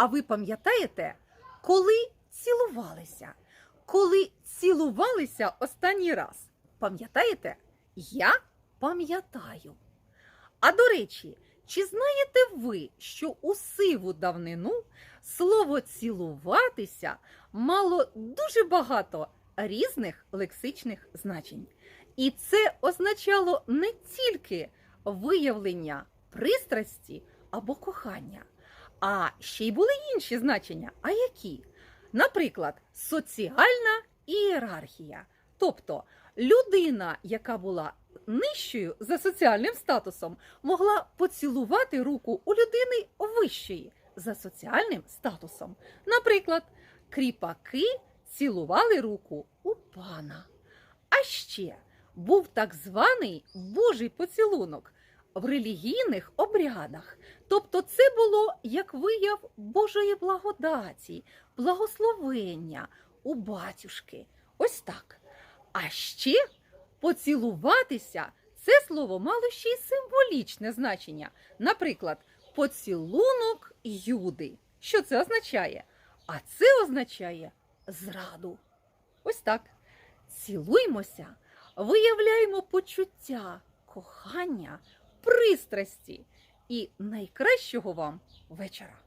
А ви пам'ятаєте, коли цілувалися? Коли цілувалися останній раз? Пам'ятаєте? Я пам'ятаю. А до речі, чи знаєте ви, що у сиву давнину слово цілуватися мало дуже багато різних лексичних значень? І це означало не тільки виявлення пристрасті або кохання, а ще й були інші значення. А які? Наприклад, соціальна ієрархія. Тобто людина, яка була нижчою за соціальним статусом, могла поцілувати руку у людини вищої за соціальним статусом. Наприклад, кріпаки цілували руку у пана. А ще був так званий Божий поцілунок в релігійних обрядах. Тобто це було як вияв Божої благодаті, благословення у батюшки. Ось так. А ще поцілуватися це слово мало ще й символічне значення. Наприклад, поцілунок Юди. Що це означає? А це означає зраду. Ось так. Цілуймося, виявляємо почуття, кохання, пристрасті і найкращого вам вечора.